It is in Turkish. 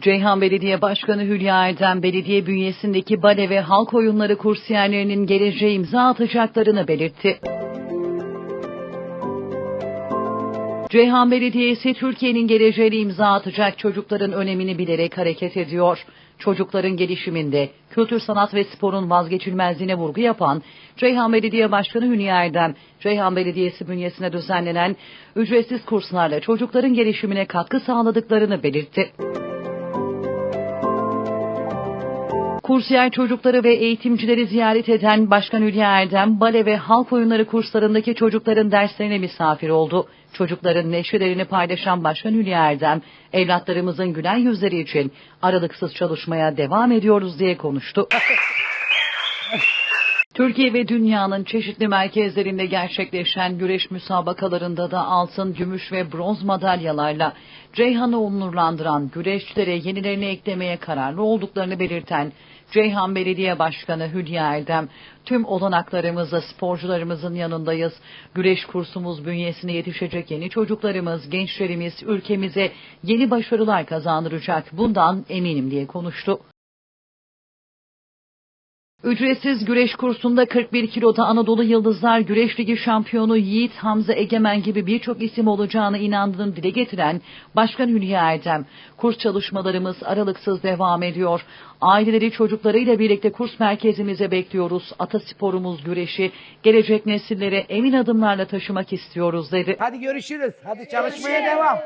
Ceyhan Belediye Başkanı Hülya Erdem, belediye bünyesindeki bale ve halk oyunları kursiyerlerinin geleceğe imza atacaklarını belirtti. Ceyhan Belediyesi Türkiye'nin geleceğine imza atacak çocukların önemini bilerek hareket ediyor. Çocukların gelişiminde kültür, sanat ve sporun vazgeçilmezliğine vurgu yapan Ceyhan Belediye Başkanı Hülya Erdem, Ceyhan Belediyesi bünyesine düzenlenen ücretsiz kurslarla çocukların gelişimine katkı sağladıklarını belirtti. Kursiyer çocukları ve eğitimcileri ziyaret eden Başkan Hülya Erdem, bale ve halk oyunları kurslarındaki çocukların derslerine misafir oldu. Çocukların neşelerini paylaşan Başkan Hülya Erdem, evlatlarımızın gülen yüzleri için aralıksız çalışmaya devam ediyoruz diye konuştu. Türkiye ve dünyanın çeşitli merkezlerinde gerçekleşen güreş müsabakalarında da altın, gümüş ve bronz madalyalarla Ceyhan'ı onurlandıran güreşçilere yenilerini eklemeye kararlı olduklarını belirten Ceyhan Belediye Başkanı Hülya Erdem, tüm olanaklarımızla sporcularımızın yanındayız. Güreş kursumuz bünyesine yetişecek yeni çocuklarımız, gençlerimiz ülkemize yeni başarılar kazandıracak. Bundan eminim diye konuştu. Ücretsiz güreş kursunda 41 kiloda Anadolu Yıldızlar Güreş Ligi şampiyonu Yiğit Hamza Egemen gibi birçok isim olacağına inandığını dile getiren Başkan Hülya Erdem, kurs çalışmalarımız aralıksız devam ediyor. Aileleri çocuklarıyla birlikte kurs merkezimize bekliyoruz. Atasporumuz güreşi gelecek nesillere emin adımlarla taşımak istiyoruz dedi. Hadi görüşürüz. Hadi çalışmaya devam.